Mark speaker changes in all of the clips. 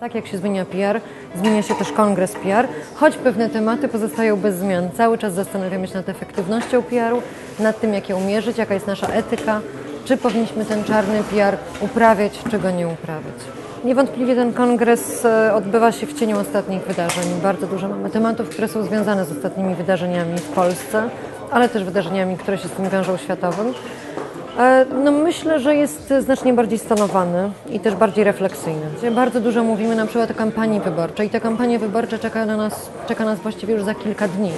Speaker 1: Tak jak się zmienia PR, zmienia się też kongres PR, choć pewne tematy pozostają bez zmian. Cały czas zastanawiamy się nad efektywnością PR-u, nad tym, jak ją mierzyć, jaka jest nasza etyka, czy powinniśmy ten czarny PR uprawiać, czy go nie uprawiać. Niewątpliwie ten kongres e, odbywa się w cieniu ostatnich wydarzeń. Bardzo dużo mamy tematów, które są związane z ostatnimi wydarzeniami w Polsce, ale też wydarzeniami, które się z tym wiążą światowym. E, No myślę, że jest znacznie bardziej stanowany i też bardziej refleksyjny. Bardzo dużo mówimy na przykład o kampanii wyborczej. Te kampanie wyborcze czeka, na nas, czeka nas właściwie już za kilka dni.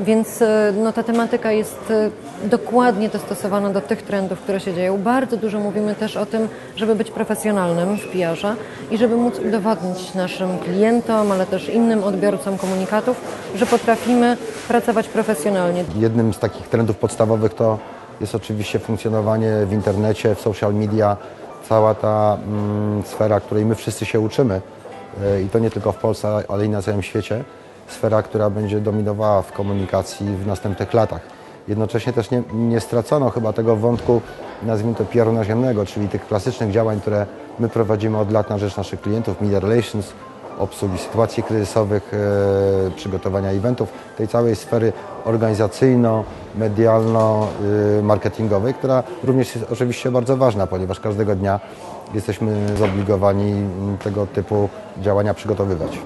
Speaker 1: Więc e, no, ta tematyka jest e, dokładnie dostosowana do tych trendów, które się dzieją. Bardzo dużo mówimy też o tym, żeby być profesjonalnym w PR-ze i żeby móc udowodnić naszym klientom, ale też innym odbiorcom komunikatów, że potrafimy pracować profesjonalnie.
Speaker 2: Jednym z takich trendów podstawowych to jest oczywiście funkcjonowanie w internecie, w social media, cała ta mm, sfera, której my wszyscy się uczymy e, i to nie tylko w Polsce, ale i na całym świecie. Sfera, która będzie dominowała w komunikacji w następnych latach. Jednocześnie też nie, nie stracono chyba tego wątku, nazwijmy to PR naziemnego, czyli tych klasycznych działań, które my prowadzimy od lat na rzecz naszych klientów, media relations, obsługi sytuacji kryzysowych, e, przygotowania eventów, tej całej sfery organizacyjno-medialno-marketingowej, która również jest oczywiście bardzo ważna, ponieważ każdego dnia jesteśmy zobligowani tego typu działania przygotowywać.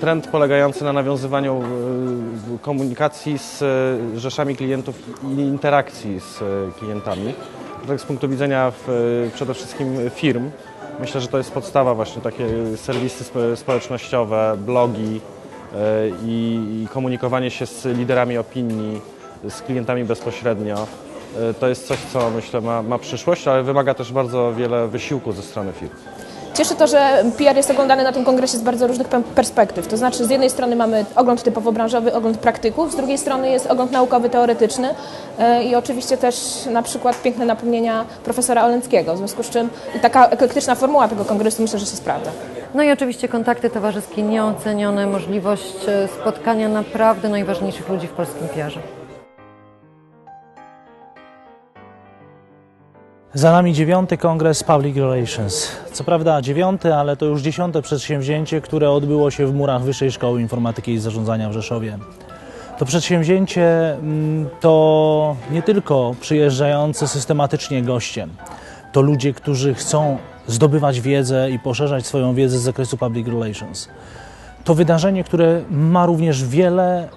Speaker 3: Trend polegający na nawiązywaniu y, komunikacji z y, rzeszami klientów i interakcji z y, klientami. Tak z punktu widzenia y, przede wszystkim firm, myślę, że to jest podstawa właśnie takie serwisy spo- społecznościowe, blogi y, i komunikowanie się z liderami opinii, z klientami bezpośrednio. Y, To jest coś, co myślę ma, ma przyszłość, ale wymaga też bardzo wiele wysiłku ze strony firm.
Speaker 4: Cieszy to, że PR jest oglądany na tym kongresie z bardzo różnych pe- perspektyw. To znaczy, z jednej strony mamy ogląd typowo branżowy, ogląd praktyków, z drugiej strony jest ogląd naukowy, teoretyczny e, i oczywiście też na przykład piękne napomnienia profesora Olenckiego, w związku z czym taka eklektyczna formuła tego kongresu myślę, że się sprawdza.
Speaker 1: No i oczywiście kontakty towarzyskie nieocenione, możliwość e, spotkania naprawdę najważniejszych ludzi w polskim PR-ze.
Speaker 5: Za nami dziewiąty kongres Public Relations. Co prawda dziewiąty, ale to już dziesiąte przedsięwzięcie, które odbyło się w murach Wyższej Szkoły Informatyki i Zarządzania w Rzeszowie. To przedsięwzięcie mm, to nie tylko przyjeżdżający systematycznie goście, to ludzie, którzy chcą zdobywać wiedzę i poszerzać swoją wiedzę z zakresu Public Relations. To wydarzenie, które ma również wiele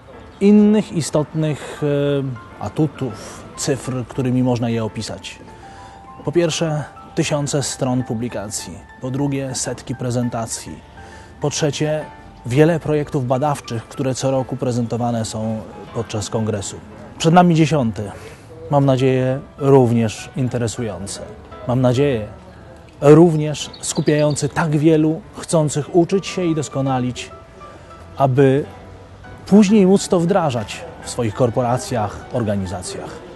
Speaker 5: innych istotnych e, atutów, cyfr, którymi można je opisać. Po pierwsze, tysiące stron publikacji. Po drugie, setki prezentacji. Po trzecie, wiele projektów badawczych, które co roku prezentowane są podczas kongresu. Przed nami dziesiąty. Mam nadzieję, również interesujący. Mam nadzieję, również skupiający tak wielu chcących uczyć się i doskonalić, aby później móc to wdrażać w swoich korporacjach, organizacjach.